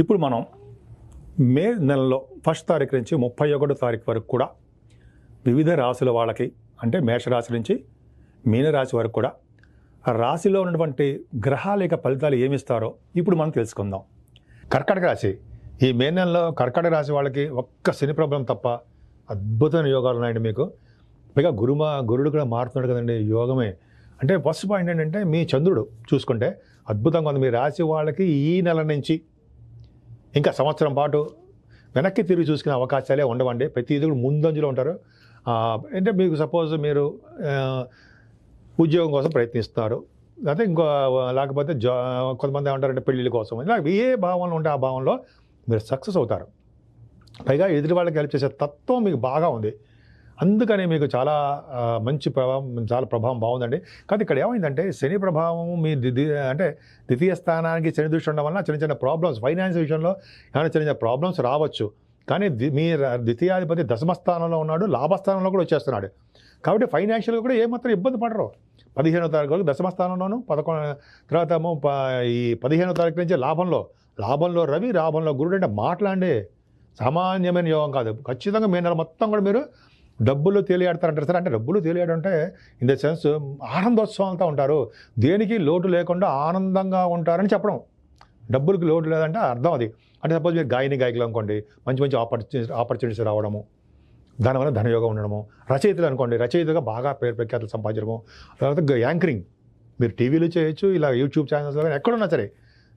ఇప్పుడు మనం మే నెలలో ఫస్ట్ తారీఖు నుంచి ముప్పై ఒకటో తారీఖు వరకు కూడా వివిధ రాశుల వాళ్ళకి అంటే మేషరాశి నుంచి మీనరాశి వరకు కూడా ఆ రాశిలో ఉన్నటువంటి గ్రహాల యొక్క ఫలితాలు ఏమిస్తారో ఇప్పుడు మనం తెలుసుకుందాం. కర్కటక రాశి ఈ మే నెలలో కర్కటక రాశి వాళ్ళకి ఒక్క శని ప్రబలం తప్ప అద్భుతమైన యోగాలు ఉన్నాయండి మీకు. పైగా గురుమా గురుడు కూడా మారుతున్నాడు కదండి యోగమే. అంటే ఫస్ట్ పాయింట్ ఏంటంటే మీ చంద్రుడు చూసుకుంటే అద్భుతంగా ఉంది. మీ రాశి వాళ్ళకి ఈ నెల నుంచి ఇంకా సంవత్సరం పాటు వెనక్కి తిరిగి చూసుకునే అవకాశాలే ఉండవండి. ప్రతి ఇది కూడా ముందంజలో ఉంటారు. అంటే మీకు సపోజ్ మీరు ఉద్యోగం కోసం ప్రయత్నిస్తారు. లేకపోతే ఇంకో లేకపోతే జా కొంతమంది ఏమంటారంటే పెళ్ళిళ్ళ కోసం. ఇలా ఏ భావంలో ఉంటే ఆ భావంలో మీరు సక్సెస్ అవుతారు. పైగా ఎదుటి వాళ్ళకి హెల్ప్ చేసే తత్వం మీకు బాగా ఉంది. అందుకని మీకు చాలా మంచి ప్రభావం చాలా ప్రభావం బాగుందండి. కానీ ఇక్కడ ఏమైందంటే శని ప్రభావం మీ దిది అంటే ద్వితీయ స్థానానికి శని దృష్టి ఉండడం వల్ల చిన్న చిన్న ప్రాబ్లమ్స్ ఫైనాన్స్ విషయంలో ఏమైనా చిన్న చిన్న ప్రాబ్లమ్స్ రావచ్చు. కానీ మీ ద్వితీయాధిపతి దశమ స్థానంలో ఉన్నాడు లాభస్థానంలో కూడా వచ్చేస్తున్నాడు. కాబట్టి ఫైనాన్షియల్గా కూడా ఏమాత్రం ఇబ్బంది పడరు. పదిహేనో తారీఖు వరకు దశమ స్థానంలోను పదకొండు తర్వాత ప- ఈ పదిహేనో తారీఖు నుంచి లాభంలో లాభంలో రవి లాభంలో గురుడు అంటే మాట్లాడే సామాన్యమైన యోగం కాదు. ఖచ్చితంగా మీ నెల మొత్తం కూడా మీరు డబ్బులు తేలియాడతారంటారు సార్. అంటే డబ్బులు తేలియాడంటే ఇన్ ద సెన్స్ ఆనందోత్సవంతో ఉంటారు. దేనికి లోటు లేకుండా ఆనందంగా ఉంటారని చెప్పడం. డబ్బులకి లోటు లేదంటే అర్థం అది. అంటే సపోజ్ మీరు గాయని గాయకులు అనుకోండి మంచి మంచి ఆపర్చునిటీ ఆపర్చునిటీస్ రావడము. దానివల్ల ధనయోగం ఉండడము. రచయితలు అనుకోండి రచయితగా బాగా పేరు ప్రఖ్యాతలు సంపాదించడము. తర్వాత గ- యాంకరింగ్. మీరు టీవీలో చేయొచ్చు ఇలా యూట్యూబ్ ఛానల్స్లో కానీ ఎక్కడున్నా సరే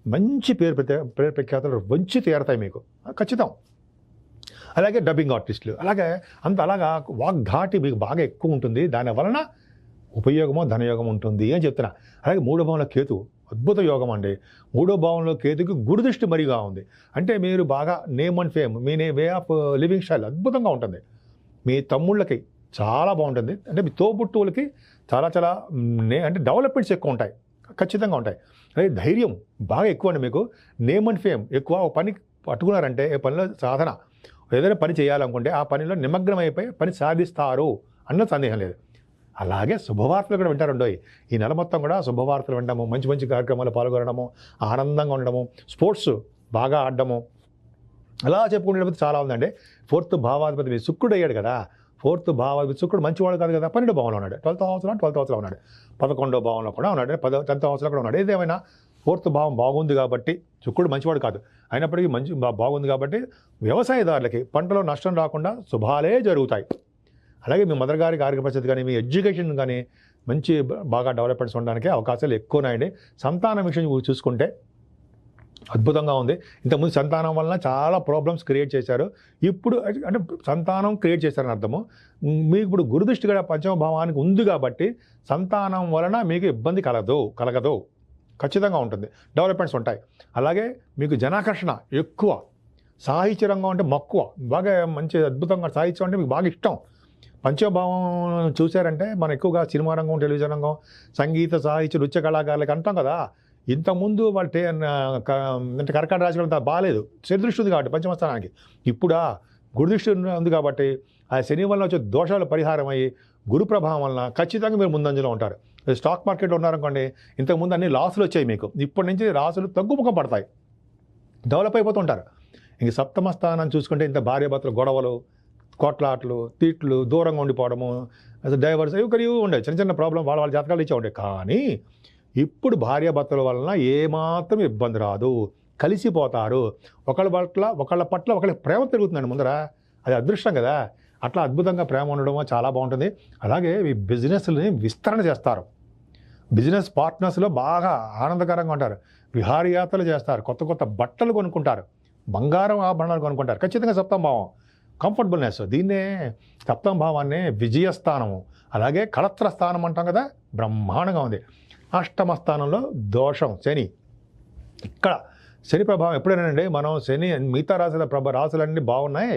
మంచి పేరు ప్రత్యే పేరు ప్రఖ్యాతులు వంచి తీరతాయి మీకు. ఖచ్చితం. అలాగే డబ్బింగ్ ఆర్టిస్టులు అలాగే అంత అలాగా వాగ్ధాటి మీకు బాగా ఎక్కువ ఉంటుంది. దాని వలన ఉపయోగమో ధనయోగం ఉంటుంది అని చెప్తున్నా. అలాగే మూడో భావంలో కేతు అద్భుత యోగం అండి. మూడో భావంలో కేతుకి గురుదృష్టి మరిగా ఉంది. అంటే మీరు బాగా నేమ్ అండ్ ఫేమ్ మీ నే వే ఆఫ్ లివింగ్ స్టైల్ అద్భుతంగా ఉంటుంది. మీ తమ్ముళ్ళకి చాలా బాగుంటుంది. అంటే మీ తోబుట్టువులకి చాలా చాలా నే అంటే డెవలప్మెంట్స్ ఎక్కువ ఉంటాయి. ఖచ్చితంగా ఉంటాయి. అలాగే ధైర్యం బాగా ఎక్కువ అండి మీకు. నేమ్ అండ్ ఫేమ్ ఎక్కువ ఒక పని పట్టుకున్నారంటే ఏ పనిలో సాధన ఏదైనా పని చేయాలనుకుంటే ఆ పనిలో నిమగ్నమైపోయి పని సాధిస్తారు అన్న సందేహం లేదు. అలాగే శుభవార్తలు కూడా వింటారుండోయ్ ఈ నెల మొత్తం కూడా శుభవార్తలు వినడము మంచి మంచి కార్యక్రమాలు పాల్గొనడము ఆనందంగా ఉండడము స్పోర్ట్స్ బాగా ఆడడము. అలా చెప్పుకునేటప్పుడు చాలా ఉందండి. ఫోర్త్ భావాధిపతి మీ శుక్రుడు అయ్యాడు కదా. ఫోర్త్ భావాధిపతి శుక్రుడు మంచివాడు కాదు కదా. పన్నెండు భావంలో ఉన్నాడు. ట్వెల్త్ హౌస్లో ట్వెల్త్ హౌస్లో ఉన్నాడు. పదకొండో భావంలో కూడా ఉన్నాడు. పదో టెన్త్ హౌస్లో కూడా ఉన్నాడు. ఏదేమైనా ఫోర్త్ భావం బాగుంది కాబట్టి శుక్రుడు మంచివాడు కాదు. అయినప్పటికీ మంచి బా- బాగుంది కాబట్టి వ్యవసాయదారులకి పంటలో నష్టం రాకుండా శుభాలే జరుగుతాయి. అలాగే మీ మదర్ గారికి ఆరోగ్య పరిస్థితి కానీ మీ ఎడ్యుకేషన్ కానీ మంచి బాగా డెవలప్మెంట్స్ ఉండడానికి అవకాశాలు ఎక్కువనాయండి. సంతానం విషయం చూసుకుంటే అద్భుతంగా ఉంది. ఇంతకుముందు సంతానం వలన చాలా ప్రాబ్లమ్స్ క్రియేట్ చేశారు. ఇప్పుడు అంటే సంతానం క్రియేట్ చేశారని అర్థము. మీకు ఇప్పుడు గురుదృష్టి కూడా పంచమ భావానికి ఉంది కాబట్టి సంతానం వలన మీకు ఇబ్బంది కలదు కలగదు. ఖచ్చితంగా ఉంటుంది. డెవలప్మెంట్స్ ఉంటాయి. అలాగే మీకు జనాకర్షణ ఎక్కువ. సాహిత్య రంగం అంటే మక్కువ. బాగా మంచి అద్భుతంగా సాహిత్యం అంటే మీకు బాగా ఇష్టం. పంచభావం చూశారంటే మనం ఎక్కువగా సినిమా రంగం టెలివిజన్ రంగం సంగీత సాహిత్య నృత్య కళాకారులకి అంటాం కదా. ఇంతకుముందు వాళ్ళ టే క- అంటే కర్కాట రాశి అంత బాగాలేదు శని ఉంది కాబట్టి పంచమస్థానానికి. ఇప్పుడా గురుదృష్టి ఉంది కాబట్టి ఆ శని వల్ల వచ్చే దోషాలు పరిహారం అయ్యి గురు ప్రభావం వలన ఖచ్చితంగా మీరు ముందంజలో ఉంటారు. స్టాక్ మార్కెట్లో ఉన్నారనుకోండి ఇంతకుముందు అన్ని లాసులు వచ్చాయి మీకు. ఇప్పటి నుంచి రాసులు తగ్గుముఖం పడతాయి. డెవలప్ అయిపోతుంటారు ఇంక సప్తమ స్థానం చూసుకుంటే ఇంత భార్యాభర్తలు గొడవలు కొట్లాట్లు తిట్లు దూరంగా ఉండిపోవడము డైవర్స్ ఇవి ఇవి ఉండే చిన్న చిన్న ప్రాబ్లం వాళ్ళ వాళ్ళ జాతకాలు ఇచ్చే ఉండే కానీ ఇప్పుడు భార్యాభర్తల వలన ఏమాత్రం ఇబ్బంది రాదు. కలిసిపోతారు. ఒకళ్ళ పట్ల ఒకళ్ళ పట్ల ఒకళ్ళ ప్రేమ పెరుగుతుందండి ముందర. అది అదృష్టం కదా. అట్లా అద్భుతంగా ప్రేమ ఉండడం చాలా బాగుంటుంది. అలాగే ఈ బిజినెస్ని విస్తరణ చేస్తారు. బిజినెస్ పార్ట్నర్స్లో బాగా ఆనందకరంగా ఉంటారు. విహారయాత్రలు చేస్తారు. కొత్త కొత్త బట్టలు కొనుక్కుంటారు. బంగారం ఆభరణాలు కొనుక్కుంటారు. ఖచ్చితంగా సప్తం భావం. కంఫర్టబుల్నెస్. దీన్నే సప్తం భావాన్ని విజయస్థానము. అలాగే కళత్ర స్థానం అంటాం కదా బ్రహ్మాండంగా ఉంది. అష్టమ స్థానంలో దోషం శని. ఇక్కడ శని ప్రభావం ఎప్పుడైనానండి? మనం శని మిగతా రాశుల ప్రభ రాశులన్నీ బాగున్నాయి.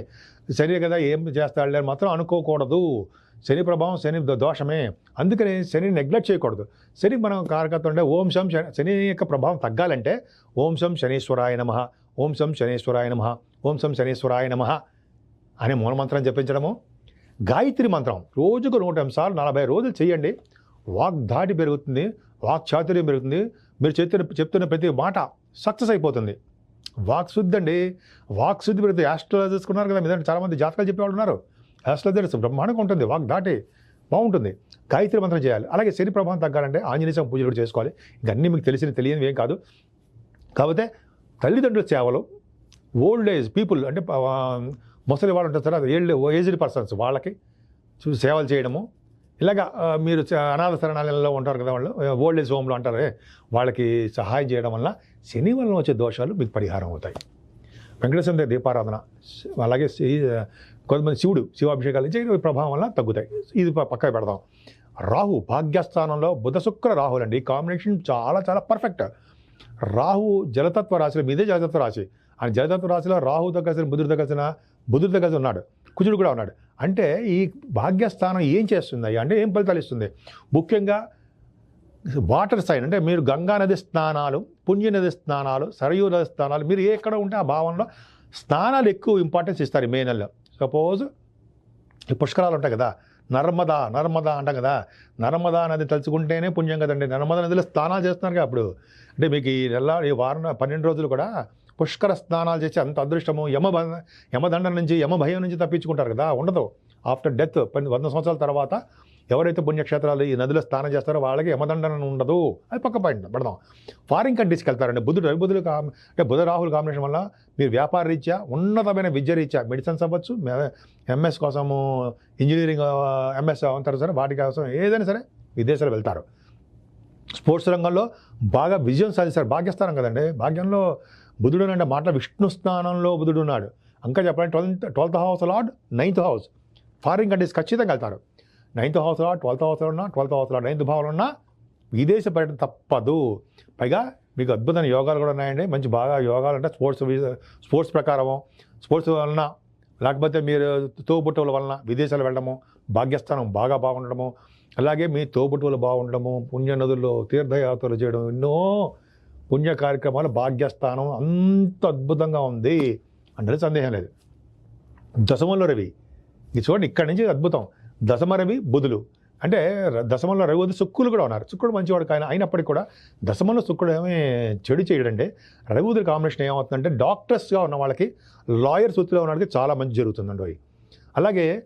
శని కదా ఏం చేస్తాడులే అని మాత్రం అనుకోకూడదు. శని ప్రభావం శని దోషమే. అందుకని శని నెగ్లెక్ట్ చేయకూడదు. శని మనం కారకత్వం అంటే ఓం శం శని శని యొక్క ప్రభావం తగ్గాలంటే ఓం శం శనీశ్వరాయ నమ ఓం శం శనీశ్వరాయ నమ ఓం శం శనీశ్వరాయ నమ అనే మూలమంత్రం జపించడము. గాయత్రి మంత్రం రోజుకు నూట ఎనిమిది సార్లు నలభై రోజులు చేయండి. వాక్ దాటి పెరుగుతుంది వాక్ చాతుర్యం పెరుగుతుంది. మీరు చెప్తున్న చెప్తున్న ప్రతి మాట సక్సెస్ అయిపోతుంది. వాక్ శుద్ధి అండి. వాక్ శుద్ధి పెడితే యాస్ట్రాలజర్స్ ఉన్నారు కదా మీద చాలామంది జాతకాలు చెప్పేవాళ్ళు ఉన్నారు. యాస్ట్రాలజర్స్ బ్రహ్మాండంగా ఉంటుంది వాక్ దాటి బాగుంటుంది. గాయత్రి మంత్రం చేయాలి. అలాగే శని ప్రభావం తగ్గాలంటే ఆంజనేయ స్వామి పూజలు కూడా చేసుకోవాలి. ఇవన్నీ మీకు తెలిసిన తెలియనివి ఏం కాదు. కాకపోతే తల్లిదండ్రుల సేవలు ఓల్డ్ ఏజ్ పీపుల్ అంటే ముసలి వాళ్ళు ఉంటారు సార్ ఏళ్ళు ఏజ్డ్ పర్సన్స్ వాళ్ళకి చూసి సేవలు చేయడము. ఇలాగా మీరు చ- అనాథ శరణాలయంలో ఉంటారు కదా వాళ్ళు ఓల్డ్ ఏజ్ హోమ్లో అంటారే వాళ్ళకి సహాయం చేయడం వల్ల శని వలన వచ్చే దోషాలు మీకు పరిహారం అవుతాయి. వెంకటేశ్వర దగ్గర దీపారాధన అలాగే కొంతమంది శివుడు శివాభిషేకాలు ఇచ్చే ప్రభావం వల్ల తగ్గుతాయి. ఇది పక్కకు పెడదాం. రాహు భాగ్యస్థానంలో బుధ శుక్ర రాహులు అండి ఈ కాంబినేషన్ చాలా చాలా పర్ఫెక్ట్. రాహు జలతత్వ రాశిలో మీదే జలతత్వ రాశి. ఆ జలతత్వ రాశిలో రాహుతో కలిసిన బుధుడితో కలిసిన బుధుడితో కలిసి ఉన్నాడు. కుజుడు కూడా ఉన్నాడు. అంటే ఈ భాగ్యస్థానం ఏం చేస్తుంది? అంటే ఏం ఫలితాలు ఇస్తుంది? ముఖ్యంగా వాటర్ సైన్ అంటే మీరు గంగా నది స్నానాలు పుణ్య నది స్నానాలు సరయూ నది స్నానాలు మీరు ఎక్కడ ఉంటే ఆ భావంలో స్నానాలు ఎక్కువ ఇంపార్టెన్స్ ఇస్తారు ఈ మే నెలలో. సపోజ్ ఈ పుష్కరాలు ఉంటాయి కదా నర్మదా నర్మదా అంటాం కదా నర్మదా నది తలుచుకుంటేనే పుణ్యం కదండి. నర్మదా నదిలో స్నానాలు చేస్తున్నారు కదా అప్పుడు. అంటే మీకు ఈ నెల ఈ వారం పన్నెండు రోజులు కూడా పుష్కర స్నానాలు చేసి అంత అదృష్టము యమ యమదండం నుంచి యమ భయం నుంచి తప్పించుకుంటారు కదా ఉండదు. ఆఫ్టర్ డెత్ పది వంద సంవత్సరాల తర్వాత ఎవరైతే పుణ్యక్షేత్రాలు ఈ నదిలో స్నానం చేస్తారో వాళ్ళకి యమదండన ఉండదు. అది పక్క పాయింట్. పెడదాం. ఫారిన్ కంట్రీస్కి వెళ్తారండి. బుధుడు రవిబుధులు అంటే బుధ రాహుల్ కాంబినేషన్ వల్ల మీరు వ్యాపార రీత్యా ఉన్నతమైన విద్య రీత్యా మెడిసిన్స్ అవ్వచ్చు ఎంఎస్ కోసము ఇంజనీరింగ్ ఎంఎస్ అవుతారు సరే వాటి కోసం ఏదైనా సరే విదేశాలు వెళ్తారు. స్పోర్ట్స్ రంగంలో బాగా విజయం సాధిస్తారు. భాగ్యస్థానం కదండి. భాగ్యంలో బుధుడు అంటే మాట విష్ణు స్థానంలో బుధుడు ఉన్నాడు. ఇంకా చెప్పాలంటే twelfth twelfth house lord ninth house. Foreign countries ఖచ్చితంగా వెళ్తారు. నైన్త్ హౌస్ ట్వెల్త్ హౌస్లో ఉన్నా ట్వెల్త్ హౌస్లో నైన్త్ భావంలో ఉన్నా విదేశ పర్యటన తప్పదు. పైగా మీకు అద్భుతమైన యోగాలు కూడా ఉన్నాయండి. మంచి బాగా యోగాలు అంటే స్పోర్ట్స్ స్పోర్ట్స్ ప్రకారము. స్పోర్ట్స్ వలన లేకపోతే మీరు తోబుట్టువుల వలన విదేశాలు వెళ్ళడము భాగ్యస్థానం బాగా బాగుండడము అలాగే మీ తోబుట్టువులు బాగుండడము పుణ్య నదుల్లో తీర్థయాత్రలు చేయడం ఎన్నో పుణ్య కార్యక్రమాలు భాగ్యస్థానం అంత అద్భుతంగా ఉంది అంటే సందేహం లేదు. దశమంలో రవి ఇది చూడండి ఇక్కడి నుంచి అద్భుతం. దశమ రవి బుధులు. అంటే దశమంలో రవి వద్ద శుక్రులు కూడా ఉన్నారు. శుక్రుడు మంచివాడు కానీ అయినప్పటికీ కూడా దశమంలో శుక్రుడు ఏమీ చెడు చేయడంటే రవి కాంబినేషన్ ఏమవుతుందంటే డాక్టర్స్గా ఉన్న వాళ్ళకి లాయర్స్ వృత్తిలో ఉన్న వాళ్ళకి చాలా మంచి జరుగుతుందండి అవి. అలాగే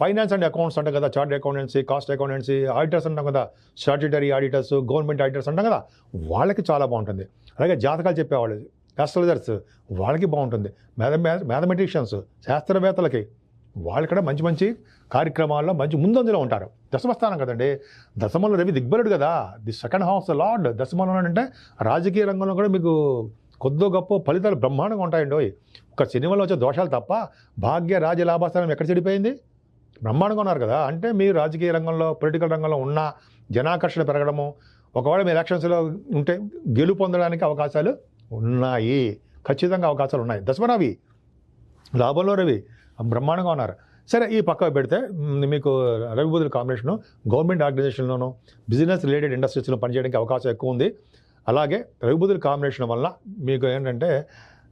ఫైనాన్స్ అండ్ అకౌంట్స్ అంటాం కదా chart accountancy cost accountancy auditors అంటాం కదా స్టాట్యుటరీ ఆడిటర్స్ గవర్నమెంట్ ఆడిటర్స్ అంటాం కదా వాళ్ళకి చాలా బాగుంటుంది. అలాగే జాతకాలు చెప్పేవాళ్ళు ఆస్ట్రాలజర్స్ వాళ్ళకి బాగుంటుంది. మ్యాథమె మ్యాథమెటిషియన్స్ శాస్త్రవేత్తలకి వాళ్ళు కూడా మంచి మంచి కార్యక్రమాల్లో మంచి ముందంజలో ఉంటారు. దశమస్థానం కదండి. దశమంలో రవి దిగ్బలుడు కదా. The second house lord. దశమంలో అంటే రాజకీయ రంగంలో కూడా మీకు కొద్దో గొప్ప ఫలితాలు బ్రహ్మాండంగా ఉంటాయండి ఓయ్. ఒక సినిమాలో వచ్చే దోషాలు తప్ప భాగ్య రాజ్య లాభాస్థానం ఎక్కడ చెడిపోయింది? బ్రహ్మాండంగా ఉన్నారు కదా. అంటే మీరు రాజకీయ రంగంలో పొలిటికల్ రంగంలో ఉన్న జనాకర్షణ పెరగడము ఒకవేళ మీ ఎలక్షన్స్లో ఉంటే గెలుపు పొందడానికి అవకాశాలు ఉన్నాయి. ఖచ్చితంగా అవకాశాలు ఉన్నాయి. దశమరవి లాభంలో రవి బ్రహ్మాండంగా ఉన్నారు. సరే ఈ పక్క పెడితే మీకు రవి కాంబినేషను గవర్నమెంట్ ఆర్గనైజేషన్లోనూ బిజినెస్ రిలేటెడ్ ఇండస్ట్రీస్లో పనిచేయడానికి అవకాశం ఎక్కువ ఉంది. అలాగే రవి కాంబినేషన్ వల్ల మీకు ఏంటంటే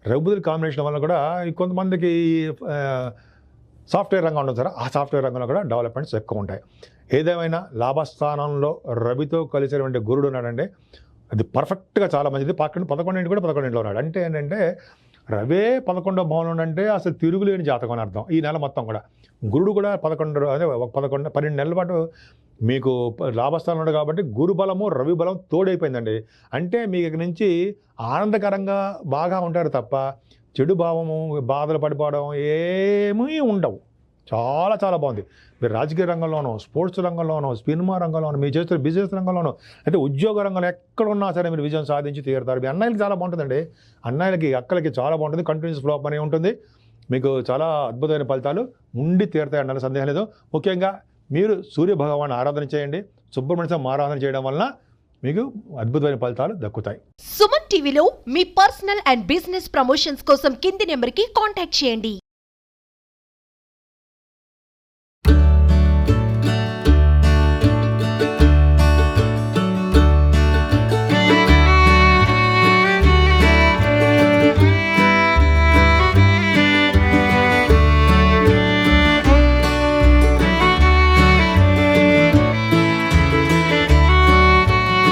రవి కాంబినేషన్ వల్ల కూడా కొంతమందికి సాఫ్ట్వేర్ రంగం ఉంటుంది సార్. ఆ సాఫ్ట్వేర్ రంగంలో కూడా డెవలప్మెంట్స్ ఎక్కువ ఉంటాయి. ఏదేమైనా లాభస్థానంలో రవితో కలిసినటువంటి గురుడు ఉన్నాడండి. అది పర్ఫెక్ట్గా చాలా మంచిది. పక్కన పదకొండింటి కూడా పదకొండింటిలో ఉన్నాడు. అంటే ఏంటంటే రవే పదకొండో భవనం అంటే అసలు తిరుగులేని జాతకం అని అర్థం. ఈ నెల మొత్తం కూడా. గురుడు కూడా పదకొండు అదే ఒక పదకొండు పన్నెండు నెలల పాటు మీకు ప- లాభస్థానం కాబట్టి గురు బలము రవి బలం తోడైపోయిందండి. అంటే మీకు ఇక నుంచి ఆనందకరంగా బాగా ఉంటారు తప్ప చెడు భావము బాధలు పడిపోవడం ఏమీ ఉండవు. చాలా చాలా బాగుంది. మీరు రాజకీయ రంగంలోనూ స్పోర్ట్స్ రంగంలోనూ సినిమా రంగంలోనూ మీరు చేస్తున్న బిజినెస్ రంగంలోనూ అయితే ఉద్యోగ రంగంలో ఎక్కడ ఉన్నా సరే మీరు విజయం సాధించి తీరుతారు. మీ అన్నయ్యలకి చాలా బాగుంటుందండి. అన్నయ్యలకి అక్కలకి చాలా బాగుంటుంది. కంటిన్యూస్ ఫ్లోప్ అనే ఉంటుంది. మీకు చాలా అద్భుతమైన ఫలితాలు ఉండి తీరుతాయి అన్న సందేహం లేదు. ముఖ్యంగా మీరు సూర్య భగవాన్ ఆరాధన చేయండి. సుబ్రహ్మణ్యం ఆరాధన చేయడం వలన మీకు అద్భుతమైన ఫలితాలు దక్కుతాయి. సుమన్ టీవీలో మీ పర్సనల్ అండ్ బిజినెస్ ప్రమోషన్స్ కోసం కింది నెంబర్కి కాంటాక్ట్ చేయండి.